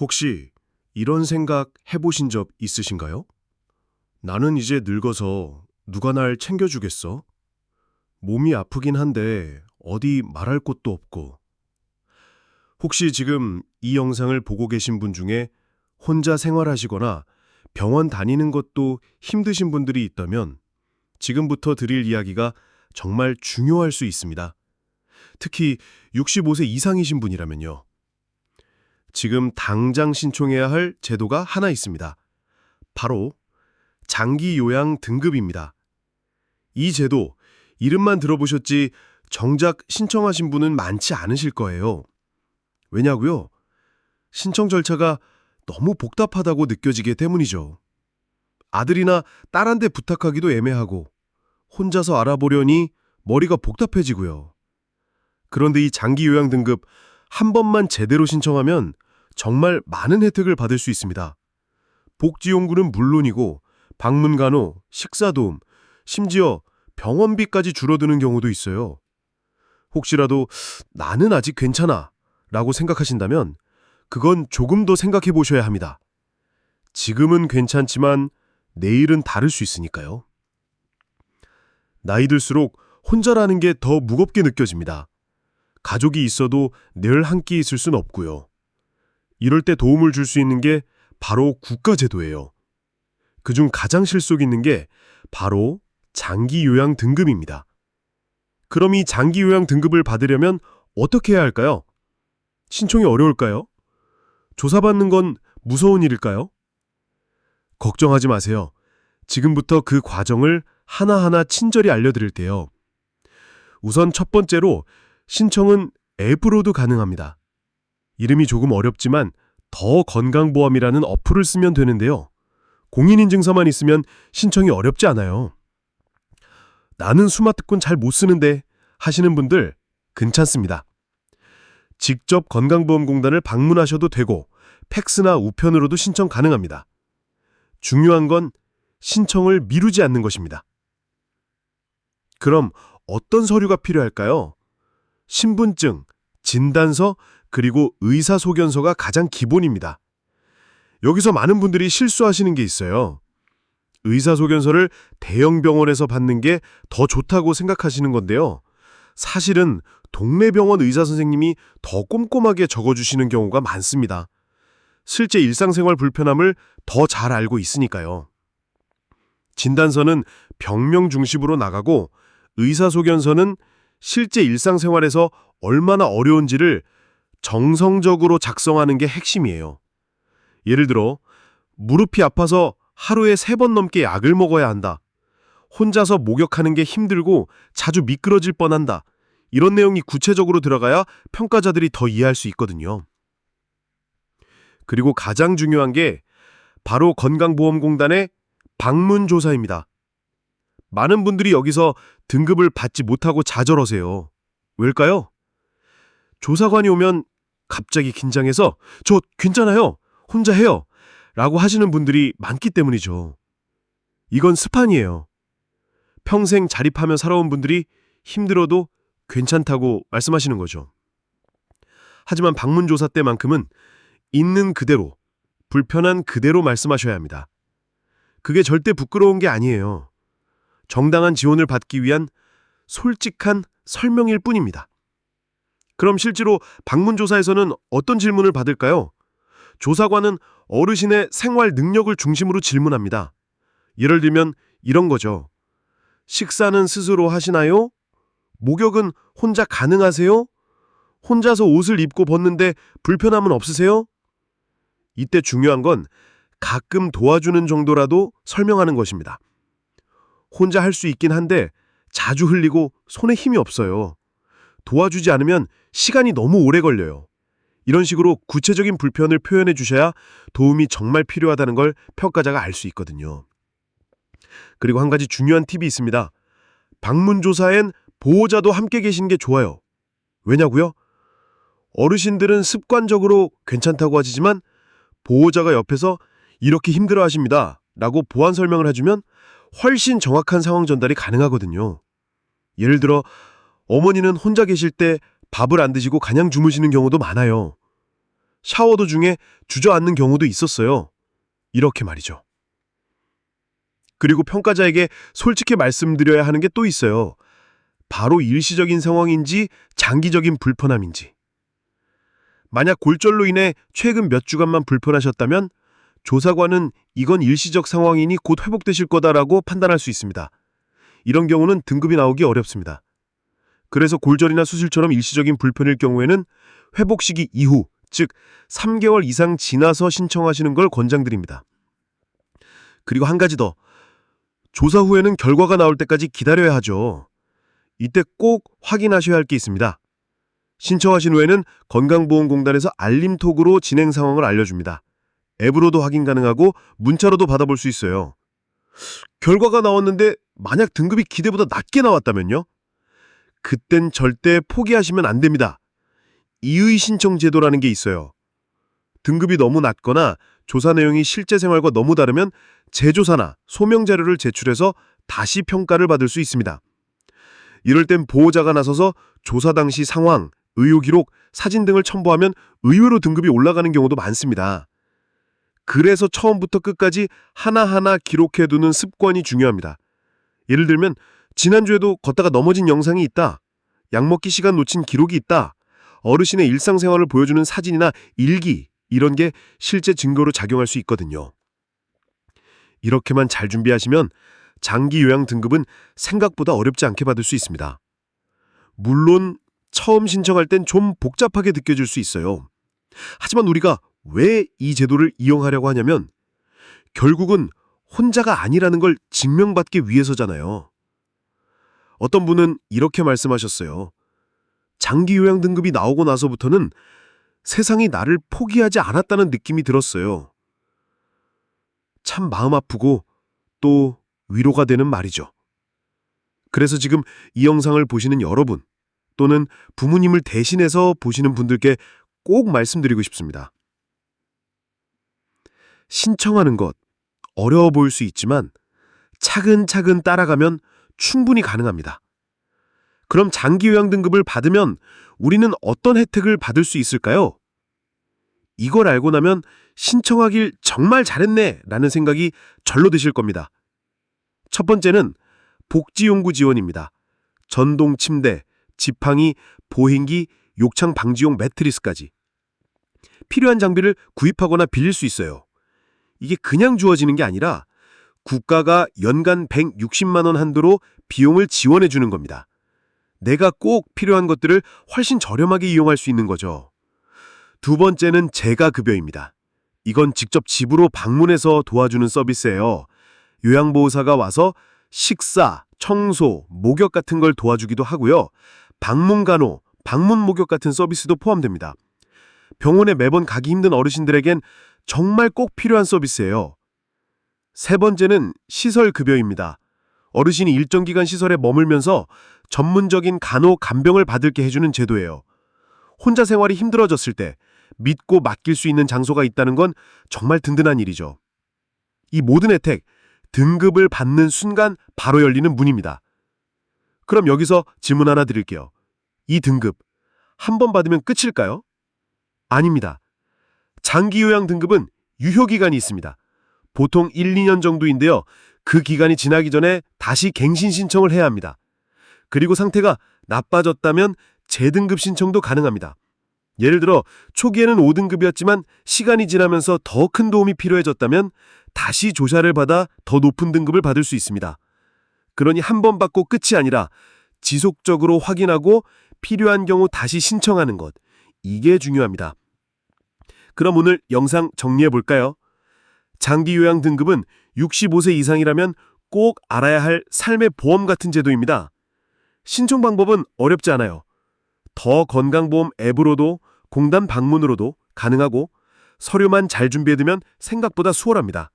혹시 이런 생각 해보신 적 있으신가요? 나는 이제 늙어서 누가 날 챙겨주겠어? 몸이 아프긴 한데 어디 말할 곳도 없고. 혹시 지금 이 영상을 보고 계신 분 중에 혼자 생활하시거나 병원 다니는 것도 힘드신 분들이 있다면 지금부터 드릴 이야기가 정말 중요할 수 있습니다. 특히 65세 이상이신 분이라면요. 지금 당장 신청해야 할 제도가 하나 있습니다. 바로 장기 요양 등급입니다. 이 제도 이름만 들어보셨지 정작 신청하신 분은 많지 않으실 거예요. 왜냐고요? 신청 절차가 너무 복잡하다고 느껴지기 때문이죠. 아들이나 딸한테 부탁하기도 애매하고 혼자서 알아보려니 머리가 복잡해지고요. 그런데 이 장기 요양 등급 한 번만 제대로 신청하면 정말 많은 혜택을 받을 수 있습니다. 복지용구는 물론이고 방문 간호, 식사 도움, 심지어 병원비까지 줄어드는 경우도 있어요. 혹시라도 나는 아직 괜찮아 라고 생각하신다면 그건 조금 더 생각해 보셔야 합니다. 지금은 괜찮지만 내일은 다를 수 있으니까요. 나이 들수록 혼자라는 게 더 무겁게 느껴집니다. 가족이 있어도 늘 함께 있을 순 없고요. 이럴 때 도움을 줄 수 있는 게 바로 국가제도예요. 그중 가장 실속 있는 게 바로 장기 요양 등급입니다. 그럼 이 장기 요양 등급을 받으려면 어떻게 해야 할까요? 신청이 어려울까요? 조사받는 건 무서운 일일까요? 걱정하지 마세요. 지금부터 그 과정을 하나하나 친절히 알려드릴게요. 우선 첫 번째로 신청은 앱으로도 가능합니다. 이름이 조금 어렵지만 더 건강보험이라는 어플을 쓰면 되는데요. 공인인증서만 있으면 신청이 어렵지 않아요. 나는 스마트폰 잘 못 쓰는데 하시는 분들 괜찮습니다. 직접 건강보험공단을 방문하셔도 되고 팩스나 우편으로도 신청 가능합니다. 중요한 건 신청을 미루지 않는 것입니다. 그럼 어떤 서류가 필요할까요? 신분증, 진단서, 그리고 의사소견서가 가장 기본입니다. 여기서 많은 분들이 실수하시는 게 있어요. 의사소견서를 대형 병원에서 받는 게 더 좋다고 생각하시는 건데요. 사실은 동네 병원 의사 선생님이 더 꼼꼼하게 적어주시는 경우가 많습니다. 실제 일상생활 불편함을 더 잘 알고 있으니까요. 진단서는 병명 중심으로 나가고 의사소견서는 실제 일상생활에서 얼마나 어려운지를 정성적으로 작성하는 게 핵심이에요. 예를 들어 무릎이 아파서 하루에 세 번 넘게 약을 먹어야 한다. 혼자서 목욕하는 게 힘들고 자주 미끄러질 뻔한다. 이런 내용이 구체적으로 들어가야 평가자들이 더 이해할 수 있거든요. 그리고 가장 중요한 게 바로 건강보험공단의 방문 조사입니다. 많은 분들이 여기서 등급을 받지 못하고 좌절하세요. 왜일까요? 조사관이 오면 갑자기 긴장해서 저 괜찮아요. 혼자 해요. 라고 하시는 분들이 많기 때문이죠. 이건 습관이에요. 평생 자립하며 살아온 분들이 힘들어도 괜찮다고 말씀하시는 거죠. 하지만 방문조사 때만큼은 있는 그대로, 불편한 그대로 말씀하셔야 합니다. 그게 절대 부끄러운 게 아니에요. 정당한 지원을 받기 위한 솔직한 설명일 뿐입니다. 그럼 실제로 방문조사에서는 어떤 질문을 받을까요? 조사관은 어르신의 생활 능력을 중심으로 질문합니다. 예를 들면 이런 거죠. 식사는 스스로 하시나요? 목욕은 혼자 가능하세요? 혼자서 옷을 입고 벗는데 불편함은 없으세요? 이때 중요한 건 가끔 도와주는 정도라도 설명하는 것입니다. 혼자 할 수 있긴 한데 자주 흘리고 손에 힘이 없어요. 도와주지 않으면 시간이 너무 오래 걸려요. 이런 식으로 구체적인 불편을 표현해 주셔야 도움이 정말 필요하다는 걸 평가자가 알 수 있거든요. 그리고 한 가지 중요한 팁이 있습니다. 방문조사엔 보호자도 함께 계시는 게 좋아요. 왜냐고요? 어르신들은 습관적으로 괜찮다고 하시지만 보호자가 옆에서 이렇게 힘들어 하십니다. 라고 보완 설명을 해주면 훨씬 정확한 상황 전달이 가능하거든요. 예를 들어 어머니는 혼자 계실 때 밥을 안 드시고 그냥 주무시는 경우도 많아요. 샤워 도중에 주저앉는 경우도 있었어요. 이렇게 말이죠. 그리고 평가자에게 솔직히 말씀드려야 하는 게 또 있어요. 바로 일시적인 상황인지 장기적인 불편함인지. 만약 골절로 인해 최근 몇 주간만 불편하셨다면 조사관은 이건 일시적 상황이니 곧 회복되실 거다라고 판단할 수 있습니다. 이런 경우는 등급이 나오기 어렵습니다. 그래서 골절이나 수술처럼 일시적인 불편일 경우에는 회복 시기 이후, 즉 3개월 이상 지나서 신청하시는 걸 권장드립니다. 그리고 한 가지 더. 조사 후에는 결과가 나올 때까지 기다려야 하죠. 이때 꼭 확인하셔야 할 게 있습니다. 신청하신 후에는 건강보험공단에서 알림톡으로 진행 상황을 알려줍니다. 앱으로도 확인 가능하고 문자로도 받아볼 수 있어요. 결과가 나왔는데 만약 등급이 기대보다 낮게 나왔다면요? 그땐 절대 포기하시면 안 됩니다. 이의 신청 제도라는 게 있어요. 등급이 너무 낮거나 조사 내용이 실제 생활과 너무 다르면 재조사나 소명 자료를 제출해서 다시 평가를 받을 수 있습니다. 이럴 땐 보호자가 나서서 조사 당시 상황, 의료 기록, 사진 등을 첨부하면 의외로 등급이 올라가는 경우도 많습니다. 그래서 처음부터 끝까지 하나하나 기록해두는 습관이 중요합니다. 예를 들면 지난주에도 걷다가 넘어진 영상이 있다. 약 먹기 시간 놓친 기록이 있다. 어르신의 일상생활을 보여주는 사진이나 일기 이런 게 실제 증거로 작용할 수 있거든요. 이렇게만 잘 준비하시면 장기 요양 등급은 생각보다 어렵지 않게 받을 수 있습니다. 물론 처음 신청할 땐 좀 복잡하게 느껴질 수 있어요. 하지만 우리가 왜 이 제도를 이용하려고 하냐면 결국은 혼자가 아니라는 걸 증명받기 위해서잖아요. 어떤 분은 이렇게 말씀하셨어요. 장기 요양 등급이 나오고 나서부터는 세상이 나를 포기하지 않았다는 느낌이 들었어요. 참 마음 아프고 또 위로가 되는 말이죠. 그래서 지금 이 영상을 보시는 여러분 또는 부모님을 대신해서 보시는 분들께 꼭 말씀드리고 싶습니다. 신청하는 것 어려워 보일 수 있지만 차근차근 따라가면 충분히 가능합니다. 그럼 장기 요양 등급을 받으면 우리는 어떤 혜택을 받을 수 있을까요? 이걸 알고 나면 신청하길 정말 잘했네 라는 생각이 절로 드실 겁니다. 첫 번째는 복지용구 지원입니다. 전동 침대, 지팡이, 보행기, 욕창 방지용 매트리스까지. 필요한 장비를 구입하거나 빌릴 수 있어요. 이게 그냥 주어지는 게 아니라 국가가 연간 160만 원 한도로 비용을 지원해 주는 겁니다. 내가 꼭 필요한 것들을 훨씬 저렴하게 이용할 수 있는 거죠. 두 번째는 재가 급여입니다. 이건 직접 집으로 방문해서 도와주는 서비스예요. 요양보호사가 와서 식사, 청소, 목욕 같은 걸 도와주기도 하고요. 방문 간호, 방문 목욕 같은 서비스도 포함됩니다. 병원에 매번 가기 힘든 어르신들에겐 정말 꼭 필요한 서비스예요. 세 번째는 시설 급여입니다. 어르신이 일정 기간 시설에 머물면서 전문적인 간호 간병을 받을게 해주는 제도예요. 혼자 생활이 힘들어졌을 때 믿고 맡길 수 있는 장소가 있다는 건 정말 든든한 일이죠. 이 모든 혜택, 등급을 받는 순간 바로 열리는 문입니다. 그럼 여기서 질문 하나 드릴게요. 이 등급, 한 번 받으면 끝일까요? 아닙니다. 장기 요양 등급은 유효기간이 있습니다. 보통 1, 2년 정도인데요. 그 기간이 지나기 전에 다시 갱신 신청을 해야 합니다. 그리고 상태가 나빠졌다면 재등급 신청도 가능합니다. 예를 들어 초기에는 5등급이었지만 시간이 지나면서 더 큰 도움이 필요해졌다면 다시 조사를 받아 더 높은 등급을 받을 수 있습니다. 그러니 한 번 받고 끝이 아니라 지속적으로 확인하고 필요한 경우 다시 신청하는 것. 이게 중요합니다. 그럼 오늘 영상 정리해 볼까요? 장기 요양 등급은 65세 이상이라면 꼭 알아야 할 삶의 보험 같은 제도입니다. 신청 방법은 어렵지 않아요. 더 건강보험 앱으로도 공단 방문으로도 가능하고 서류만 잘 준비해두면 생각보다 수월합니다.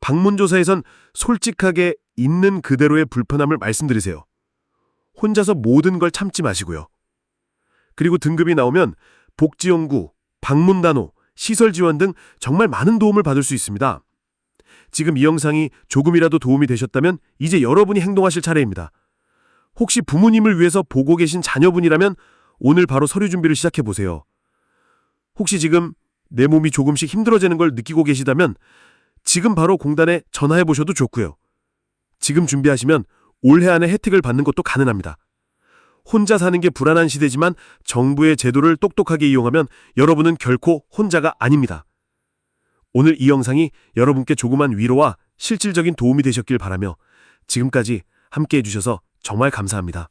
방문조사에선 솔직하게 있는 그대로의 불편함을 말씀드리세요. 혼자서 모든 걸 참지 마시고요. 그리고 등급이 나오면 복지연구, 방문단호, 시설 지원 등 정말 많은 도움을 받을 수 있습니다. 지금 이 영상이 조금이라도 도움이 되셨다면 이제 여러분이 행동하실 차례입니다. 혹시 부모님을 위해서 보고 계신 자녀분이라면 오늘 바로 서류 준비를 시작해 보세요. 혹시 지금 내 몸이 조금씩 힘들어지는 걸 느끼고 계시다면 지금 바로 공단에 전화해 보셔도 좋고요. 지금 준비하시면 올해 안에 혜택을 받는 것도 가능합니다. 혼자 사는 게 불안한 시대지만 정부의 제도를 똑똑하게 이용하면 여러분은 결코 혼자가 아닙니다. 오늘 이 영상이 여러분께 조그만 위로와 실질적인 도움이 되셨길 바라며 지금까지 함께 해주셔서 정말 감사합니다.